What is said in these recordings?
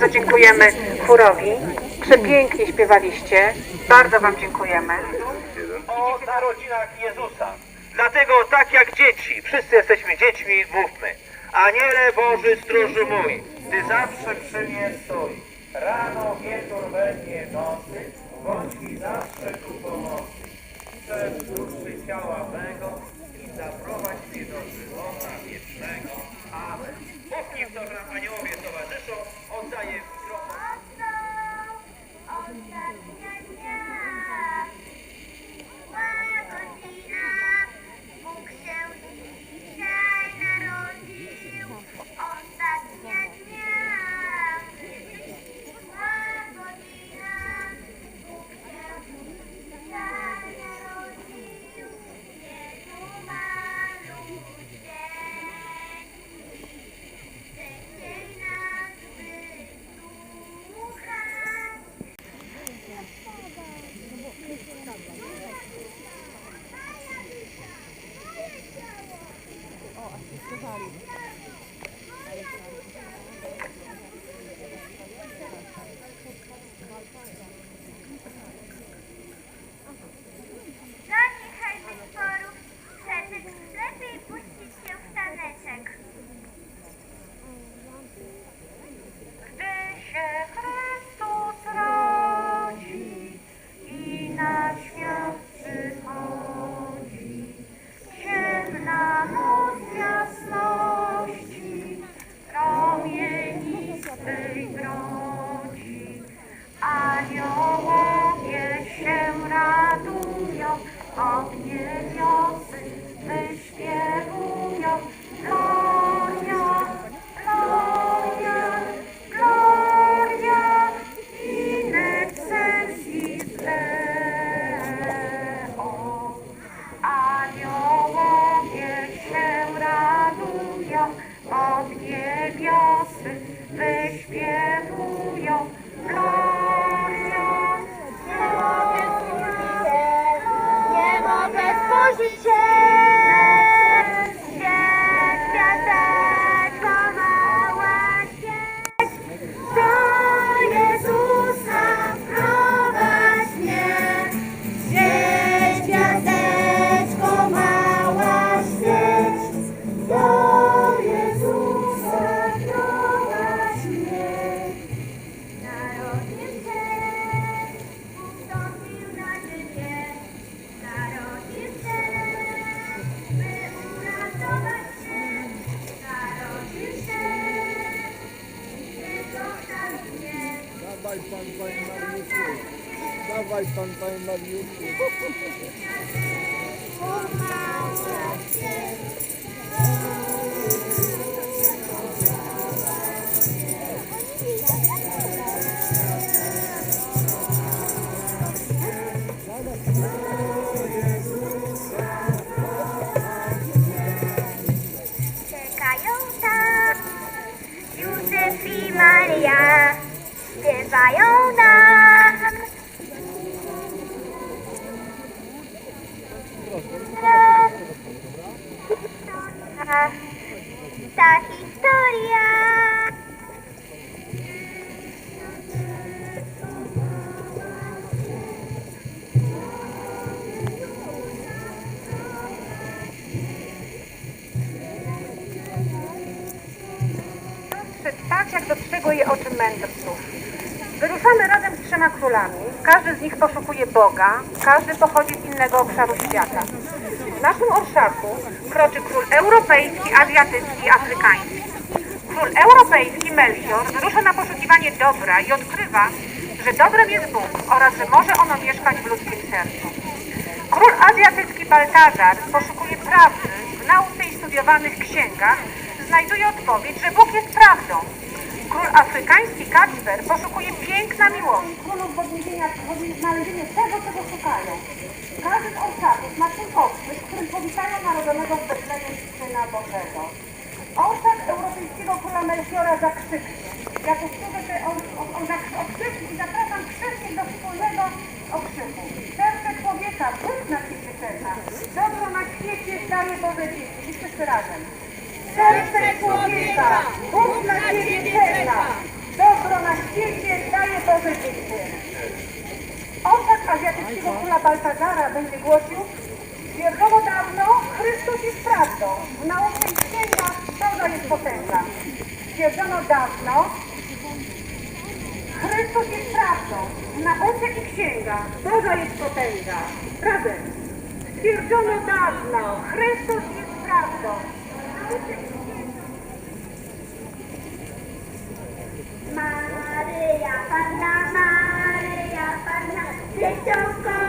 Bardzo dziękujemy chórowi. Przepięknie śpiewaliście. Bardzo Wam dziękujemy. o narodzinach Jezusa. Dlatego tak jak dzieci, wszyscy jesteśmy dziećmi, mówmy. Aniele Boży stróżu mój, Ty zawsze przy mnie stoi. Rano, wieczór, we dnie, nocy, bądź mi zawsze ku Dawaj pan, panie Mariuszu. Dawaj pan, panie Mariuszu. Pomała śpiewają nam. Ta historia. Każdy z nich poszukuje Boga, każdy pochodzi z innego obszaru świata. W naszym orszaku kroczy król europejski, azjatycki, afrykański. Król europejski Melchior wyrusza na poszukiwanie dobra i odkrywa, że dobrem jest Bóg oraz że może ono mieszkać w ludzkim sercu. Król azjatycki Baltazar poszukuje prawdy w nauce i studiowanych księgach, znajduje odpowiedź, że Bóg jest prawdą. Król afrykański Kacper poszukuje piękna miłości. Królów w odniesienia znalezienie tego, czego szukają. Każdy z orszaków ma swój odkryt, w którym powitają narodonego w Betlejem Syna Bożego. Orszak europejskiego króla Melchiora zakrzyknie. Jako wtedy te on, on, i zapraszam wszystkich do wspólnego okrzyku. Serce człowieka, Bóg na świecie czeka. Dobro na świecie daje Boże dzieci. I wszyscy razem. Serce człowieka, Bóg na świecie czeka. Dobro dobro na świecie życie. Orzech azjatyckiego króla Baltazara będzie głosił Stwierdzono dawno, Chrystus jest prawdą. W nauce i księgach Boża jest potęga. Stwierdzono dawno, Chrystus jest prawdą. W nauce i księgach Boża jest potęga. Razem. Stwierdzono dawno, Chrystus jest prawdą. Panama, Maria, Panama,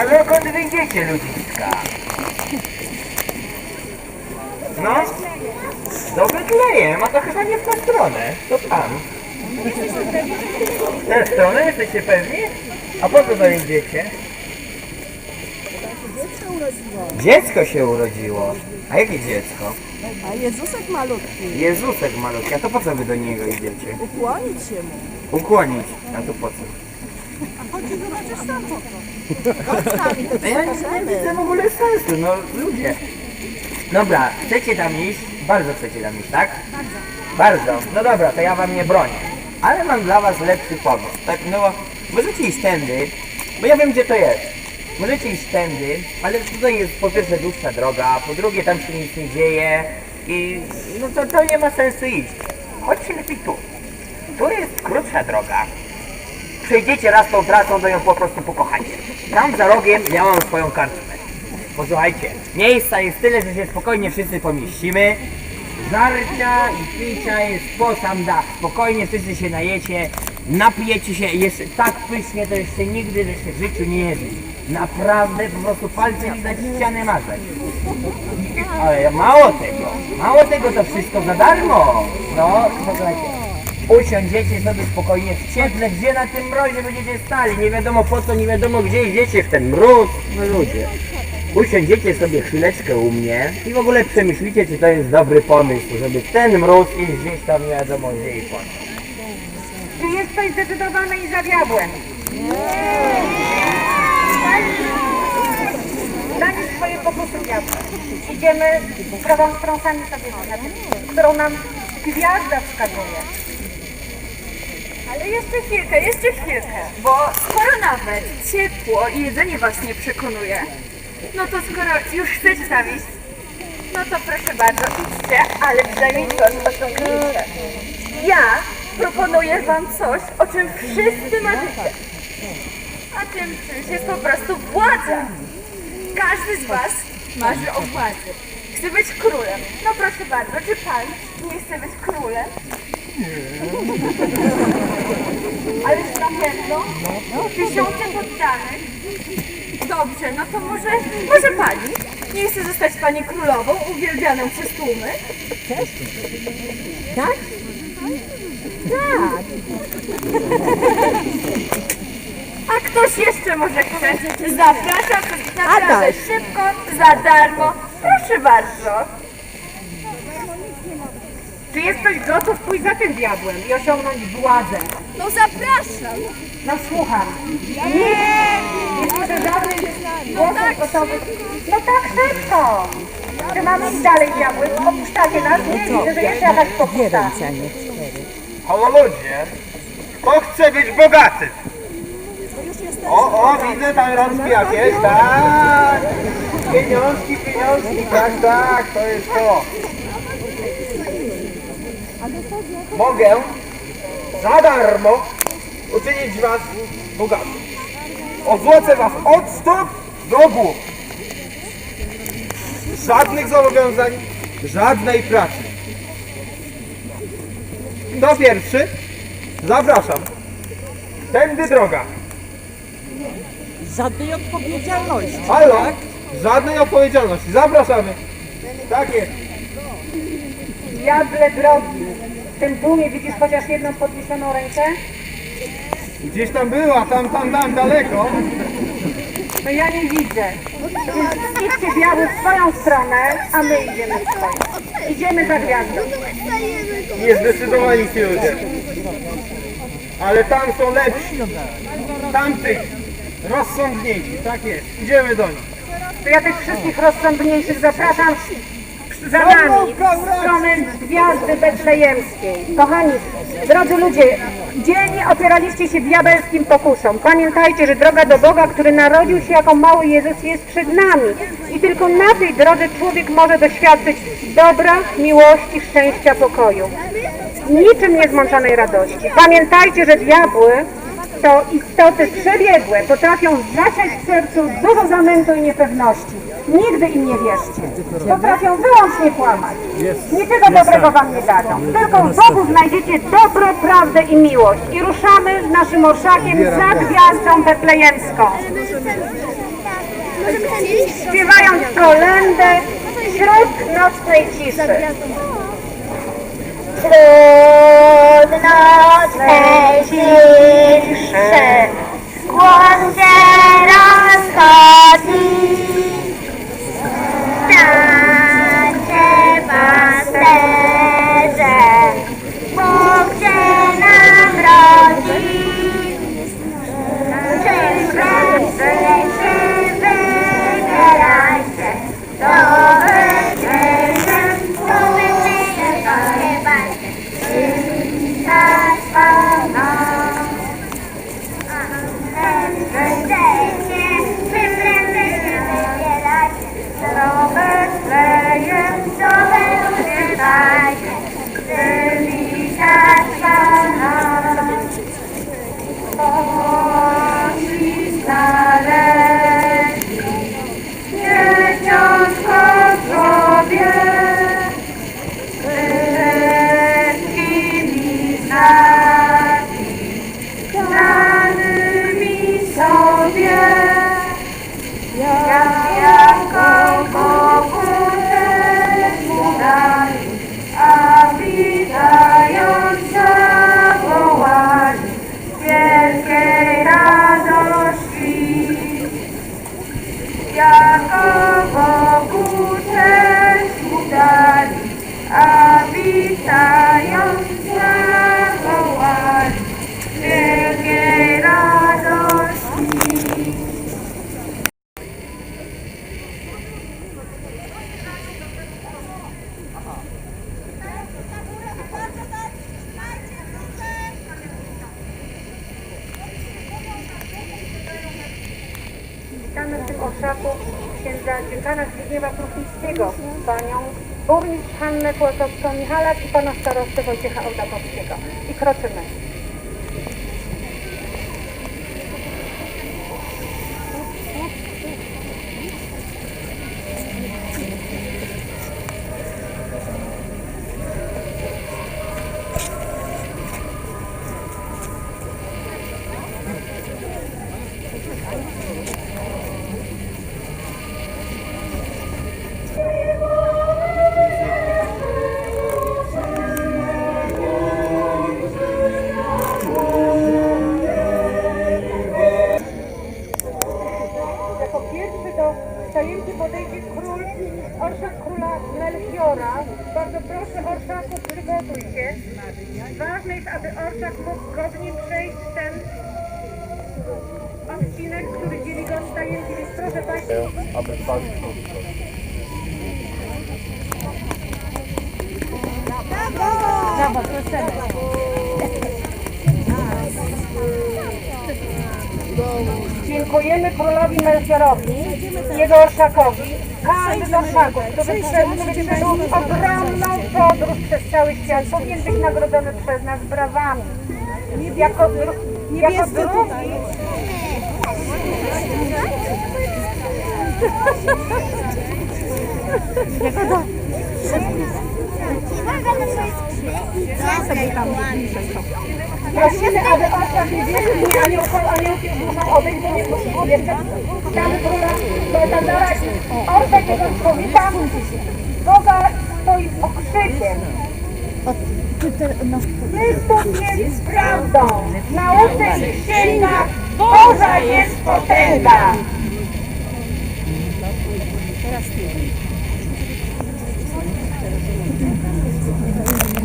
A dokąd wyjdziecie, ludziska? No? Do Betlejem, a to chyba nie w tę stronę. To tam. W tę stronę jesteście pewni? A po co to idziecie? Dziecko urodziło. Dziecko się urodziło. A jakie dziecko? A Jezusek malutki. Jezusek malutki, a to po co wy do niego idziecie? Ukłonić się mu. Ukłonić. A to po co? Chodź i zobaczysz sam po. A ja nie widzę w ogóle sensu, no ludzie. Dobra, chcecie tam iść? Bardzo chcecie tam iść, tak? Bardzo. Bardzo. No dobra, to ja wam nie bronię. Ale mam dla was lepszy pomysł. Tak, no, możecie iść tędy, bo ja wiem gdzie to jest. Możecie iść tędy, ale tutaj jest po pierwsze dłuższa droga, po drugie tam się nic nie dzieje i no to, to nie ma sensu iść. Chodźcie lepiej tu. Tu jest krótsza droga. Przejdziecie raz tą trasą, to ją po prostu pokochacie. Tam za rogiem ja mam swoją karczmę. Posłuchajcie, miejsca jest tyle, że się spokojnie wszyscy pomieścimy. Żarcia i picia jest po sam dach. Spokojnie wszyscy się najecie, napijecie się jeszcze tak pysznie, to jeszcze nigdy żeście w życiu nie jedli. Naprawdę po prostu palce widać ścianę mazać. Ale mało tego, mało tego to wszystko za darmo. No, posłuchajcie. Usiądziecie sobie spokojnie w cieple, gdzie na tym mrozie będziecie stali. Nie wiadomo po co, nie wiadomo gdzie idziecie w ten mróz. No ludzie. Usiądziecie sobie chwileczkę u mnie i w ogóle przemyślicie, czy to jest dobry pomysł, żeby w ten mróz iść gdzieś tam nie wiadomo gdzie i po co. Czy jest ktoś zdecydowany i za diabłem? Danie swoje pokusy diabła. Idziemy drogą, którą sami sobie wyznaczymy, którą nam gwiazda wskazuje. Ale jeszcze chwilkę, jeszcze chwilkę, bo skoro nawet ciepło i jedzenie was nie przekonuje, no to skoro już chcecie tam iść, no to proszę bardzo, idźcie, ale przynajmniej coś osiągnijcie. Ja proponuję wam coś, o czym wszyscy marzycie. A tym czymś jest po prostu władza. Każdy z was marzy o władzy. Chce być królem. No proszę bardzo, czy pan nie chce być królem? Ależ na pewno tysiące poddanych. Dobrze, no to może, może pani nie chce zostać pani królową, uwielbianą przez tłumy? Tak? Tak. A ktoś jeszcze może chce? Zapraszam naprawdę szybko, za darmo. Proszę bardzo. Czy jest ktoś gotów pójść za tym diabłem i osiągnąć władzę? No zapraszam. No słucham. Nie! Nie słyszę żadnych głosów gotowych. No tak szybko! Czy mamy iść dalej diabły? Opuszczacie nas? Nie widzę, że jest jakaś pokuta. Halo ludzie, kto chce być bogaty? O, o, widzę tam rączki jakieś, tak. Pieniążki, pieniążki, tak, tak, to jest to. Mogę za darmo uczynić was bogatym. Odwrócę was od stóp do głów. Żadnych zobowiązań, żadnej pracy. Kto pierwszy? Zapraszam. Tędy droga. Żadnej odpowiedzialności. Halo? Żadnej odpowiedzialności. Zapraszamy. Tak jest. Diable drogi, w tym tłumie widzisz chociaż jedną podniesioną rękę? Gdzieś tam była, tam, tam, tam, daleko. No ja nie widzę. Więc idźcie biały w swoją stronę, a my idziemy w swoją. Idziemy za gwiazdą. Niezdecydowani ci ludzie. Ale tam są lepsi. Tamtych rozsądniejsi. Tak jest. Idziemy do nich. To ja tych wszystkich rozsądniejszych zapraszam za nami, w stronę gwiazdy betlejemskiej. Kochani, drodzy ludzie, dzielnie opieraliście się diabelskim pokusom. Pamiętajcie, że droga do Boga, który narodził się jako mały Jezus, jest przed nami. I tylko na tej drodze człowiek może doświadczyć dobra, miłości, szczęścia, pokoju. Niczym niezmączonej radości. Pamiętajcie, że diabły to istoty przebiegłe, potrafią zasiać w sercu dużo zamętu i niepewności. Nigdy im nie wierzcie. Potrafią wyłącznie kłamać. Niczego dobrego wam nie dadzą. Tylko w Bogu znajdziecie dobro, prawdę i miłość. I ruszamy z naszym orszakiem za gwiazdą betlejemską. Śpiewając kolędę wśród nocnej ciszy. Wśród nocnej ciszy Głos rozchodzi Witamy w tym orszaku księdza dziekana Zbigniewa Krupińskiego, panią burmistrz Hannę Kłosowską-Michalak i pana starostę Wojciecha Ołtakowskiego. I kroczymy. Państwa. Dziękujemy królowi Melchiorowi i jego orszakowi, każdy z orszaków, który przebył ogromną podróż przez cały świat powinien być nagrodzony przez nas brawami. Jako, dru, jako drugi Uwaga na swoje skrzydła. Gwiazda tam. prosimy, aby orszak nie wierzył, nie anioł, aniołki muszą odejść, bo nie potrzebuje tam króla Baltazara. Orszak jego powita, Boga stoi z okrzykiem. Chrystus jest prawdą, nauce i księgach Boża jest potęga.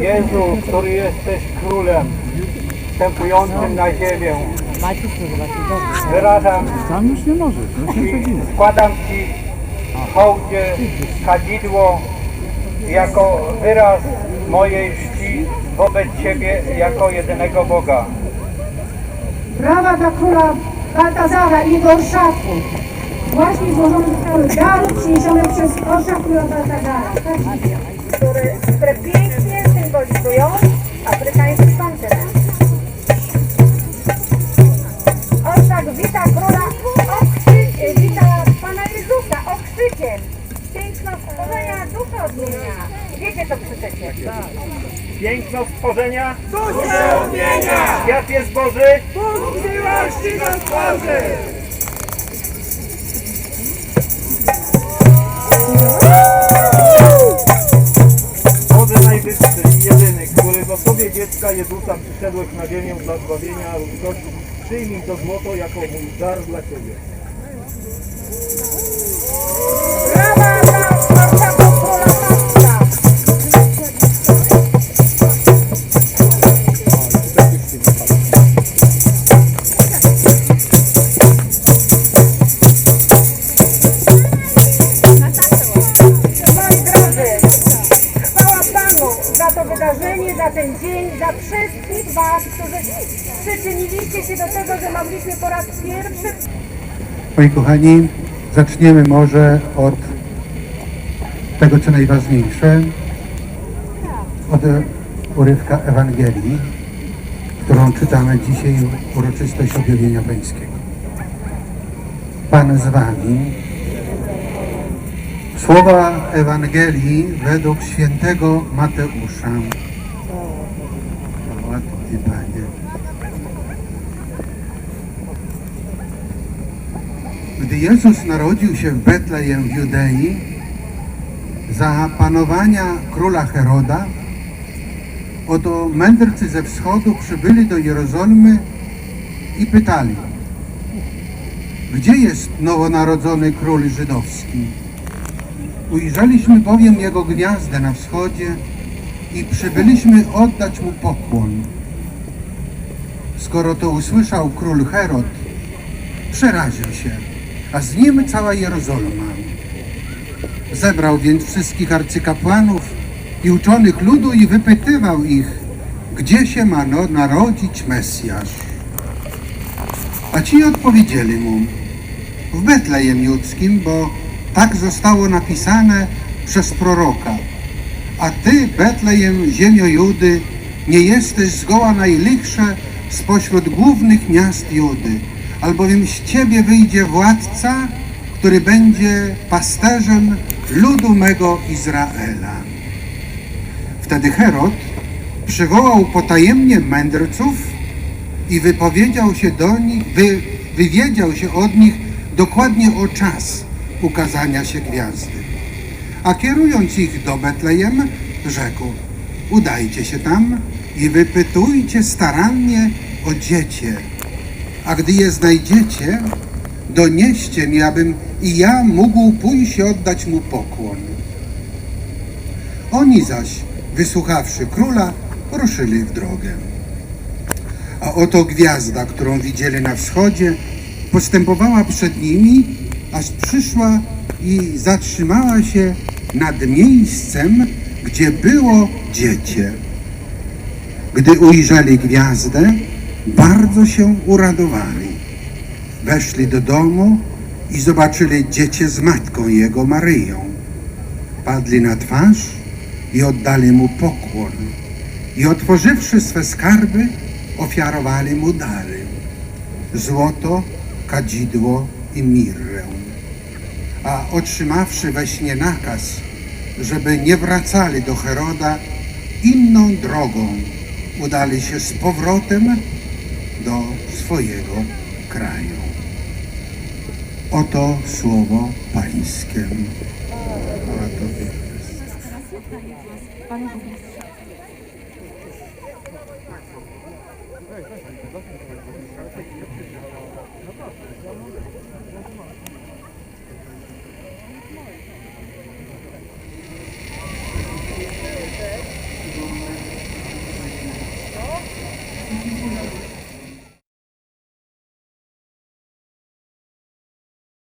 Jezu, który jesteś królem, wstępującym na ziemię, wyrażam Tam już nie możesz, no Ci, składam Ci hołdzie kadzidło jako wyraz mojej czci wobec Ciebie jako jedynego Boga. Brawa dla króla Baltazara i jego orszaku. Właśnie złożone zostały dary przyniesione przez orszak króla Baltazara, które, które pięknie symbolizują afrykański kontynent. Orszak wita króla okrzyk, wita Pana Jezusa okrzykiem. Piękno stworzenia dusza odmienia. Wiecie co krzyczycie? Piękno stworzenia. Świat jest Boży. Boże osobie dziecka Jezusa przyszedłeś na ziemię dla zbawienia ludzkości, przyjmij to złoto jako mój dar dla Ciebie. Moi kochani, zaczniemy może od tego, co najważniejsze, od urywka Ewangelii, którą czytamy dzisiaj w uroczystość objawienia Pańskiego. Pan z Wami. Słowa Ewangelii według świętego Mateusza. Ładny Panie. Jezus narodził się w Betlejem w Judei, za panowania króla Heroda, oto mędrcy ze wschodu przybyli do Jerozolimy i pytali, gdzie jest nowonarodzony król żydowski? Ujrzeliśmy bowiem jego gwiazdę na wschodzie i przybyliśmy oddać mu pokłon. Skoro to usłyszał król Herod, przeraził się, a z nim cała Jerozolima. Zebrał więc wszystkich arcykapłanów i uczonych ludu i wypytywał ich, gdzie się ma no- narodzić Mesjasz. A ci odpowiedzieli mu, w Betlejem Judzkim, bo tak zostało napisane przez proroka. A ty, Betlejem, ziemio Judy, nie jesteś zgoła najlichsze spośród głównych miast Judy, albowiem z ciebie wyjdzie władca, który będzie pasterzem ludu mego Izraela. Wtedy Herod przywołał potajemnie mędrców i wypowiedział się do nich, wy, wywiedział się od nich dokładnie o czas ukazania się gwiazdy. A kierując ich do Betlejem, rzekł: Udajcie się tam i wypytujcie starannie o dziecię. A gdy je znajdziecie, donieście mi, abym i ja mógł pójść i oddać mu pokłon. Oni zaś, wysłuchawszy króla, ruszyli w drogę. A oto gwiazda, którą widzieli na wschodzie, postępowała przed nimi, aż przyszła i zatrzymała się nad miejscem, gdzie było dziecię. Gdy ujrzeli gwiazdę, bardzo się uradowali. Weszli do domu i zobaczyli dziecię z matką jego Maryją. Padli na twarz i oddali mu pokłon i otworzywszy swe skarby, ofiarowali mu dary złoto, kadzidło i mirrę. A otrzymawszy we śnie nakaz, żeby nie wracali do Heroda, inną drogą udali się z powrotem do swojego kraju. Oto słowo Pańskie. Chwała Tobie, Chryste.